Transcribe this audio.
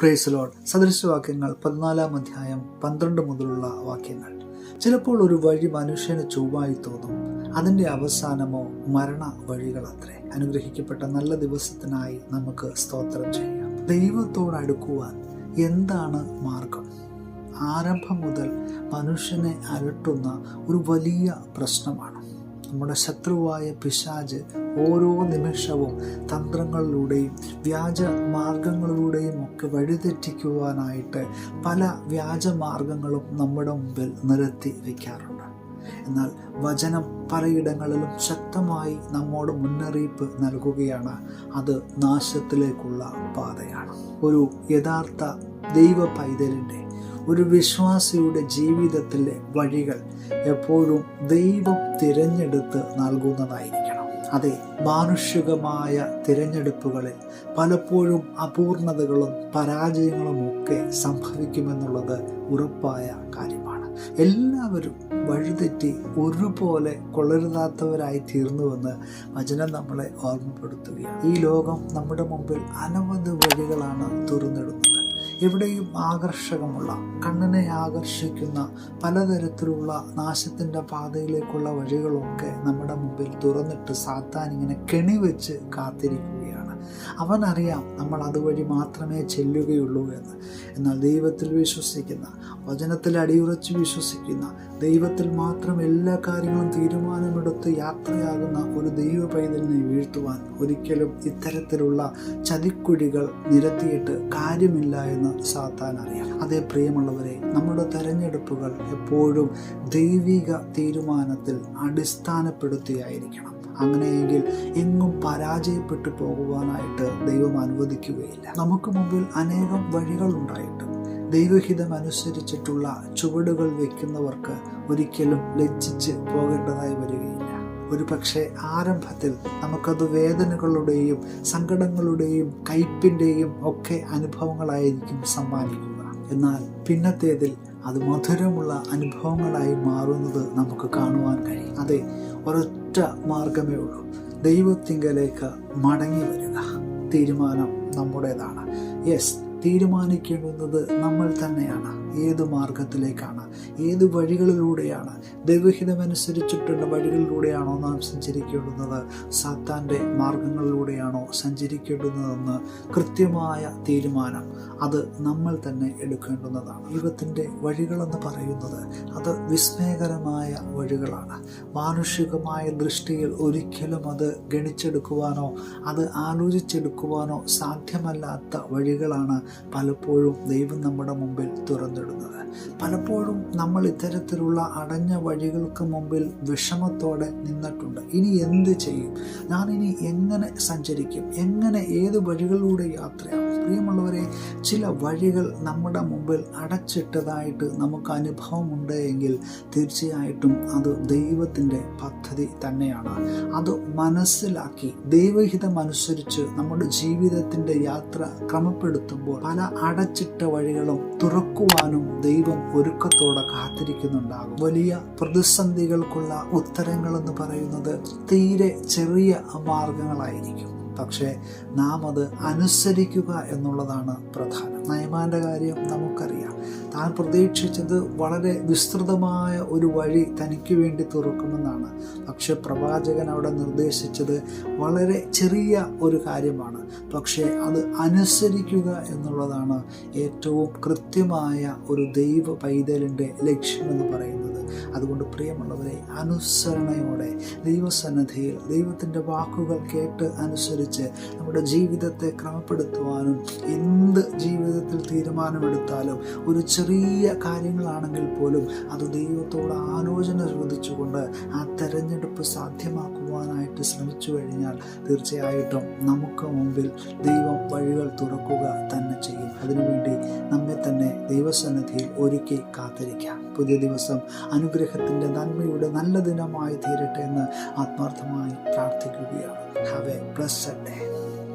Praise load സദൃശവാക്യങ്ങൾ പതിനാലാം അധ്യായം പന്ത്രണ്ട് മുതലുള്ള വാക്യങ്ങൾ. ചിലപ്പോൾ ഒരു വഴി മനുഷ്യന് ചൊവ്വായി തോന്നും. അതിന്റെ അവസാനമോ മരണ വഴികളത്രേ. അനുഗ്രഹിക്കപ്പെട്ട നല്ല ദിവസത്തിനായി നമുക്ക് സ്തോത്രം ചെയ്യാം. ദൈവത്തോട് അടുക്കുവാൻ എന്താണ് മാർഗം? ആരംഭം മുതൽ മനുഷ്യനെ അലട്ടുന്ന ഒരു വലിയ പ്രശ്നമാണ്. നമ്മുടെ ശത്രുവായ പിശാജ് ഓരോ നിമിഷവും തന്ത്രങ്ങളിലൂടെയും വ്യാജ മാർഗങ്ങളിലൂടെയും ഒക്കെ വഴിതെറ്റിക്കുവാനായിട്ട് പല വ്യാജ മാർഗങ്ങളും നമ്മുടെ മുമ്പിൽ നിരത്തി വയ്ക്കാറുണ്ട്. എന്നാൽ വചനം പലയിടങ്ങളിലും ശക്തമായി നമ്മോട് മുന്നറിയിപ്പ് നൽകുകയാണ്. അത് നാശത്തിലേക്കുള്ള പാതയാണ്. ഒരു യഥാർത്ഥ ദൈവ പൈതലിന്റെ ഒരു വിശ്വാസിയുടെ ജീവിതത്തിലെ വഴികൾ എപ്പോഴും ദൈവം തിരഞ്ഞെടുത്ത് നൽകുന്നതായിരിക്കണം. അതെ മാനുഷികമായ തിരഞ്ഞെടുപ്പുകളിൽ പലപ്പോഴും അപൂർണതകളും പരാജയങ്ങളും ഒക്കെ സംഭവിക്കുമെന്നുള്ളത് ഉറപ്പായ കാര്യമാണ്. എല്ലാവരും വഴിതെറ്റി ഒരുപോലെ കൊള്ളരുതാത്തവരായി തീർന്നുവെന്ന് വചനം നമ്മളെ ഓർമ്മപ്പെടുത്തുകയാണ്. ഈ ലോകം നമ്മുടെ മുമ്പിൽ അനവധി വഴികളാണ് തുറന്നിടുന്നത്. എവിടെയും ആകർഷകമുള്ള കണ്ണിനെ ആകർഷിക്കുന്ന പലതരത്തിലുള്ള നാശത്തിന്റെ പാതയിലേക്കുള്ള വഴികളൊക്കെ നമ്മുടെ മുമ്പിൽ തുറന്നിട്ട് സാത്താൻ ഇങ്ങനെ കെണിവെച്ച് കാത്തിരിക്കുകയാണ് അവനറിയാം നമ്മൾ അതുവഴി മാത്രമേ ചെല്ലുകയുള്ളൂ എന്ന്. എന്നാൽ ദൈവത്തിൽ വിശ്വസിക്കുന്ന വചനത്തിൽ അടിയുറച്ച് വിശ്വസിക്കുന്ന ദൈവത്തിൽ മാത്രം എല്ലാ കാര്യങ്ങളും തീരുമാനമെടുത്ത് യാത്രയാകുന്ന ഒരു ദൈവ പൈതലിനെ വീഴ്ത്തുവാൻ ഒരിക്കലും ഇത്തരത്തിലുള്ള ചതിക്കുഴികൾ നിരത്തിയിട്ട് കാര്യമില്ല എന്ന് സാത്താൻ അറിയാം. അതേ പ്രിയമുള്ളവരെ നമ്മുടെ തെരഞ്ഞെടുപ്പുകൾ എപ്പോഴും ദൈവിക തീരുമാനത്തിൽ അടിസ്ഥാനപ്പെടുത്തിയായിരിക്കണം. അങ്ങനെയെങ്കിൽ എങ്ങും പരാജയപ്പെട്ടു പോകുവാനായിട്ട് ദൈവം അനുവദിക്കുകയില്ല. നമുക്ക് മുമ്പിൽ അനേകം വഴികളുണ്ടായിട്ട് ദൈവഹിതം അനുസരിച്ചിട്ടുള്ള ചുവടുകൾ വെക്കുന്നവർക്ക് ഒരിക്കലും ലജ്ജിച്ച് പോകേണ്ടതായി വരികയില്ല. ഒരു പക്ഷേ ആരംഭത്തിൽ നമുക്കത് വേദനകളുടെയും സങ്കടങ്ങളുടെയും കയ്പിന്റെയും ഒക്കെ അനുഭവങ്ങളായിരിക്കും സമ്മാനിക്കുക. എന്നാൽ പിന്നത്തേതിൽ അത് മധുരമുള്ള അനുഭവങ്ങളായി മാറുന്നത് നമുക്ക് കാണുവാൻ കഴിയും. അതെ ഒരൊറ്റ മാർഗമേ ഉള്ളൂ. ദൈവത്തിങ്കലേക്ക് മടങ്ങി വരിക. തീരുമാനം നമ്മുടേതാണ്. യെസ് തീരുമാനിക്കേണ്ടുന്നത് നമ്മൾ തന്നെയാണ്. ഏത് മാർഗത്തിലേക്കാണ്? ഏത് വഴികളിലൂടെയാണ്? ദൈവഹിതമനുസരിച്ചിട്ടുള്ള വഴികളിലൂടെയാണോ നാം സഞ്ചരിക്കേണ്ടുന്നത്? സാത്താന്റെ മാർഗങ്ങളിലൂടെയാണോ സഞ്ചരിക്കേണ്ടുന്നതെന്ന് കൃത്യമായ തീരുമാനം അത് നമ്മൾ തന്നെ എടുക്കേണ്ടുന്നതാണ്. ദൈവത്തിന്റെ വഴികളെന്ന് പറയുന്നത് അത് വിസ്മയകരമായ വഴികളാണ്. മാനുഷികമായ ദൃഷ്ടിയിൽ ഒരിക്കലും അത് ഗണിച്ചെടുക്കുവാനോ അത് ആലോചിച്ചെടുക്കുവാനോ സാധ്യമല്ലാത്ത വഴികളാണ് പലപ്പോഴും ദൈവം നമ്മുടെ മുമ്പിൽ തുറന്നിടുന്നത്. പലപ്പോഴും നമ്മൾ ഇത്തരത്തിലുള്ള അടഞ്ഞ വഴികൾക്ക് മുമ്പിൽ വിഷമത്തോടെ നിന്നിട്ടുണ്ട്. ഇനി എന്ത് ചെയ്യും? ഞാനിനി എങ്ങനെ സഞ്ചരിക്കും? എങ്ങനെ ഏത് വഴികളിലൂടെ യാത്രയാവും? പ്രിയമുള്ളവരെ ചില വഴികൾ നമ്മുടെ മുമ്പിൽ അടച്ചിട്ടതായിട്ട് നമുക്ക് അനുഭവമുണ്ട് എങ്കിൽ തീർച്ചയായിട്ടും അത് ദൈവത്തിന്റെ പദ്ധതി തന്നെയാണ്. അത് മനസ്സിലാക്കി ദൈവഹിതം അനുസരിച്ച് നമ്മുടെ ജീവിതത്തിന്റെ യാത്ര ക്രമപ്പെടുത്തുമ്പോൾ പല അടച്ചിട്ട വഴികളും തുറക്കുവാനും ദൈവം ഒരുക്കത്തോടെ കാത്തിരിക്കുന്നുണ്ടാകും. വലിയ പ്രതിസന്ധികൾക്കുള്ള ഉത്തരങ്ങളെന്ന് പറയുന്നത് തീരെ ചെറിയ മാർഗങ്ങളായിരിക്കും. പക്ഷേ നാം അത് അനുസരിക്കുക എന്നുള്ളതാണ് പ്രധാനം. നയമാന്റെ കാര്യം നമുക്കറിയാം. താൻ പ്രതീക്ഷിച്ചത് വളരെ വിസ്തൃതമായ ഒരു വഴി തനിക്ക് വേണ്ടി തുറക്കുമെന്നാണ്. പക്ഷെ പ്രവാചകൻ അവിടെ നിർദ്ദേശിച്ചത് വളരെ ചെറിയ ഒരു കാര്യമാണ്. പക്ഷേ അത് അനുസരിക്കുക എന്നുള്ളതാണ് ഏറ്റവും കൃത്യമായ ഒരു ദൈവ പൈതലിന്റെ ലക്ഷ്യമെന്ന് പറയുന്നത്. അതുകൊണ്ട് പ്രിയമുള്ളവരെ അനുസരണയോടെ ദൈവസന്നദ്ധിയിൽ ദൈവത്തിന്റെ വാക്കുകൾ കേട്ട് അനുസരിച്ച് നമ്മുടെ ജീവിതത്തെ ക്രമപ്പെടുത്തുവാനും എന്ത് ജീവിതത്തിൽ തീരുമാനമെടുത്താലും ഒരു ചെറിയ കാര്യങ്ങളാണെങ്കിൽ പോലും അത് ദൈവത്തോട് ആലോചന ചോദിച്ചുകൊണ്ട് ആ തെരഞ്ഞെടുപ്പ് സാധ്യമാക്കുവാനായിട്ട് ശ്രമിച്ചു കഴിഞ്ഞാൽ തീർച്ചയായിട്ടും നമുക്ക് മുമ്പിൽ ദൈവം വഴികൾ തുറക്കുക തന്നെ ചെയ്യും. അതിനുവേണ്ടി നമ്മെ തന്നെ ദൈവസന്നിധിയിൽ ഒരുക്കി കാത്തിരിക്കാം. പുതിയ ദിവസം അനുഗ്രഹത്തിന്റെ നന്മയുടെ നല്ല ദിനമായി തീരട്ടെ എന്ന് ആത്മാർത്ഥമായി പ്രാർത്ഥിക്കുകയാണ്. Have A blessed day